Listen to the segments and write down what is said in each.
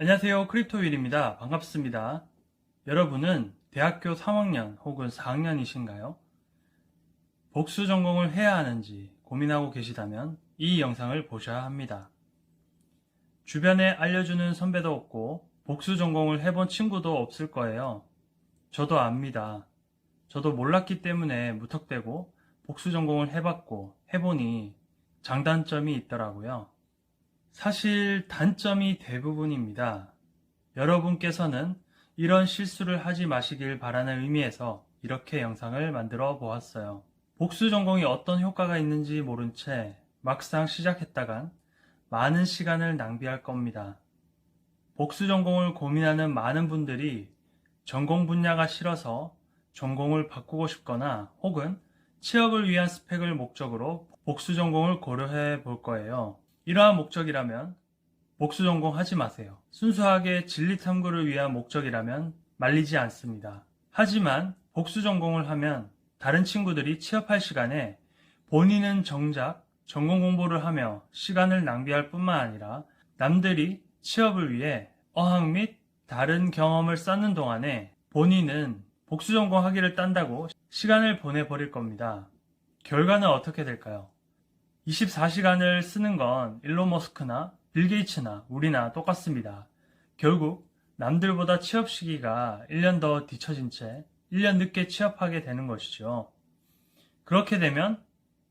안녕하세요. 크립토윌입니다. 반갑습니다. 여러분은 대학교 3학년 혹은 4학년이신가요? 복수 전공을 해야 하는지 고민하고 계시다면 이 영상을 보셔야 합니다. 주변에 알려주는 선배도 없고 복수 전공을 해본 친구도 없을 거예요. 저도 압니다. 저도 몰랐기 때문에 무턱대고 복수 전공을 해봤고 해보니 장단점이 있더라고요. 사실 단점이 대부분입니다. 여러분께서는 이런 실수를 하지 마시길 바라는 의미에서 이렇게 영상을 만들어 보았어요. 복수 전공이 어떤 효과가 있는지 모른 채 막상 시작했다간 많은 시간을 낭비할 겁니다. 복수 전공을 고민하는 많은 분들이 전공 분야가 싫어서 전공을 바꾸고 싶거나 혹은 취업을 위한 스펙을 목적으로 복수 전공을 고려해 볼 거예요. 이러한 목적이라면 복수 전공 하지 마세요. 순수하게 진리 탐구를 위한 목적이라면 말리지 않습니다. 하지만 복수 전공을 하면 다른 친구들이 취업할 시간에 본인은 정작 전공 공부를 하며 시간을 낭비할 뿐만 아니라 남들이 취업을 위해 어학 및 다른 경험을 쌓는 동안에 본인은 복수 전공하기를 딴다고 시간을 보내버릴 겁니다. 결과는 어떻게 될까요? 24시간을 쓰는 건 일론 머스크나 빌 게이츠나 우리나 똑같습니다. 결국 남들보다 취업 시기가 1년 더 뒤처진 채 1년 늦게 취업하게 되는 것이죠. 그렇게 되면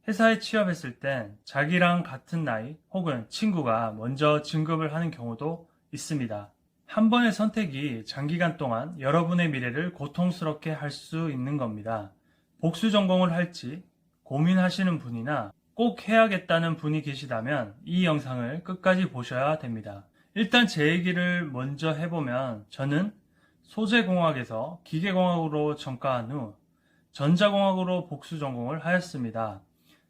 회사에 취업했을 땐 자기랑 같은 나이 혹은 친구가 먼저 진급을 하는 경우도 있습니다. 한 번의 선택이 장기간 동안 여러분의 미래를 고통스럽게 할 수 있는 겁니다. 복수 전공을 할지 고민하시는 분이나 꼭 해야겠다는 분이 계시다면 이 영상을 끝까지 보셔야 됩니다. 일단 제 얘기를 먼저 해보면 저는 소재공학에서 기계공학으로 전과한 후 전자공학으로 복수 전공을 하였습니다.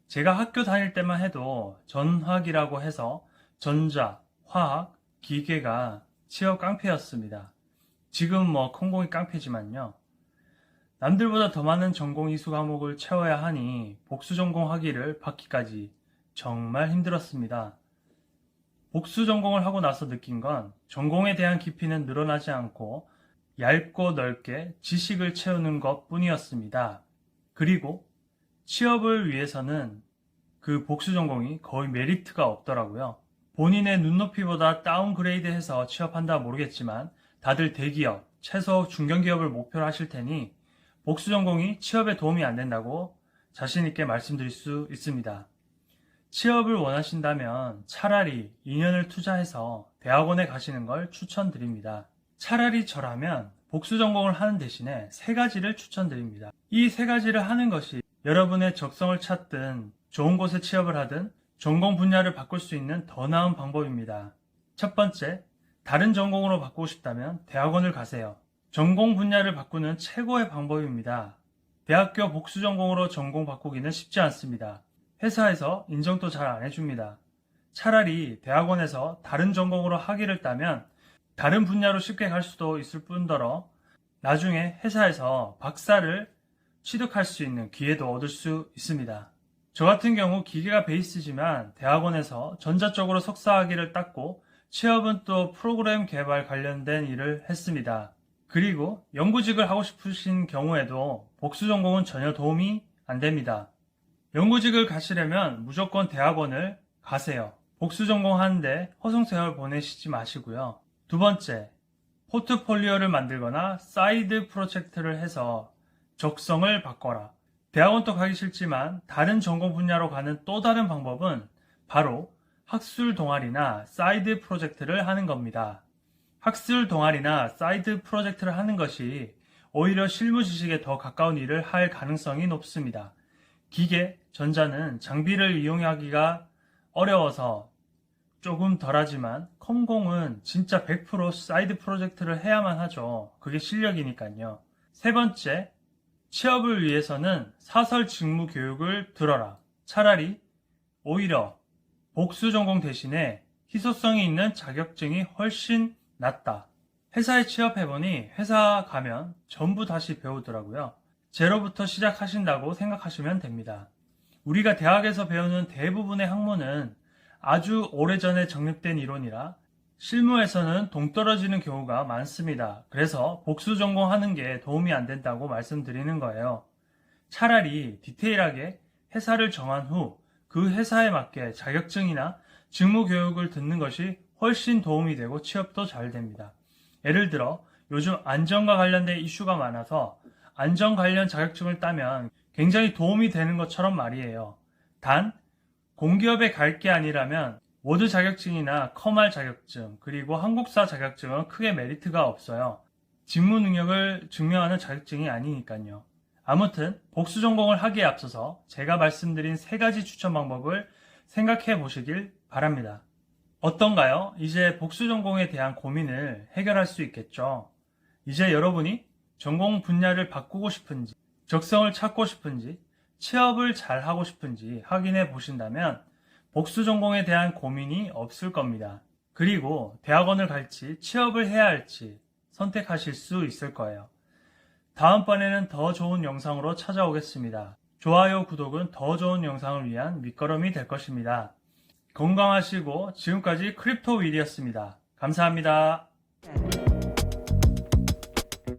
제가 학교 다닐 때만 해도 전학이라고 해서 전자, 화학, 기계가 취업 깡패였습니다. 지금 뭐 콩공이 깡패지만요. 남들보다 더 많은 전공 이수 과목을 채워야 하니 복수 전공하기를 받기까지 정말 힘들었습니다. 복수 전공을 하고 나서 느낀 건 전공에 대한 깊이는 늘어나지 않고 얇고 넓게 지식을 채우는 것 뿐이었습니다. 그리고 취업을 위해서는 그 복수 전공이 거의 메리트가 없더라고요. 본인의 눈높이보다 다운그레이드 해서 취업한다 모르겠지만 다들 대기업, 최소 중견기업을 목표로 하실 테니 복수 전공이 취업에 도움이 안 된다고 자신있게 말씀드릴 수 있습니다. 취업을 원하신다면 차라리 2년을 투자해서 대학원에 가시는 걸 추천드립니다. 차라리 저라면 복수 전공을 하는 대신에 세 가지를 추천드립니다. 이 세 가지를 하는 것이 여러분의 적성을 찾든 좋은 곳에 취업을 하든 전공 분야를 바꿀 수 있는 더 나은 방법입니다. 첫 번째, 다른 전공으로 바꾸고 싶다면 대학원을 가세요. 전공 분야를 바꾸는 최고의 방법입니다. 대학교 복수 전공으로 전공 바꾸기는 쉽지 않습니다. 회사에서 인정도 잘 안 해줍니다. 차라리 대학원에서 다른 전공으로 학위를 따면 다른 분야로 쉽게 갈 수도 있을 뿐더러 나중에 회사에서 박사를 취득할 수 있는 기회도 얻을 수 있습니다. 저 같은 경우 기계가 베이스지만 대학원에서 전자 쪽으로 석사 학위를 땄고 취업은 또 프로그램 개발 관련된 일을 했습니다. 그리고 연구직을 하고 싶으신 경우에도 복수 전공은 전혀 도움이 안 됩니다. 연구직을 가시려면 무조건 대학원을 가세요. 복수 전공하는데 허송세월 보내시지 마시고요. 두 번째, 포트폴리오를 만들거나 사이드 프로젝트를 해서 적성을 바꿔라. 대학원도 가기 싫지만 다른 전공 분야로 가는 또 다른 방법은 바로 학술 동아리나 사이드 프로젝트를 하는 겁니다. 학술 동아리나 사이드 프로젝트를 하는 것이 오히려 실무 지식에 더 가까운 일을 할 가능성이 높습니다. 기계, 전자는 장비를 이용하기가 어려워서 조금 덜하지만 컴공은 진짜 100% 사이드 프로젝트를 해야만 하죠. 그게 실력이니까요. 세 번째, 취업을 위해서는 사설 직무 교육을 들어라. 차라리 오히려 복수 전공 대신에 희소성이 있는 자격증이 훨씬 낫다. 회사에 취업해보니 회사 가면 전부 다시 배우더라고요. 제로부터 시작하신다고 생각하시면 됩니다. 우리가 대학에서 배우는 대부분의 학문은 아주 오래전에 정립된 이론이라 실무에서는 동떨어지는 경우가 많습니다. 그래서 복수 전공하는 게 도움이 안 된다고 말씀드리는 거예요. 차라리 디테일하게 회사를 정한 후 그 회사에 맞게 자격증이나 직무 교육을 듣는 것이 훨씬 도움이 되고 취업도 잘 됩니다. 예를 들어 요즘 안전과 관련된 이슈가 많아서 안전 관련 자격증을 따면 굉장히 도움이 되는 것처럼 말이에요. 단 공기업에 갈 게 아니라면 워드 자격증이나 커말 자격증 그리고 한국사 자격증은 크게 메리트가 없어요. 직무 능력을 증명하는 자격증이 아니니까요. 아무튼 복수 전공을 하기에 앞서서 제가 말씀드린 세 가지 추천 방법을 생각해 보시길 바랍니다. 어떤가요? 이제 복수 전공에 대한 고민을 해결할 수 있겠죠. 이제 여러분이 전공 분야를 바꾸고 싶은지, 적성을 찾고 싶은지, 취업을 잘 하고 싶은지 확인해 보신다면 복수 전공에 대한 고민이 없을 겁니다. 그리고 대학원을 갈지 취업을 해야 할지 선택하실 수 있을 거예요. 다음번에는 더 좋은 영상으로 찾아오겠습니다. 좋아요, 구독은 더 좋은 영상을 위한 밑거름이 될 것입니다. 건강하시고 지금까지 크립토 윌이었습니다. 감사합니다.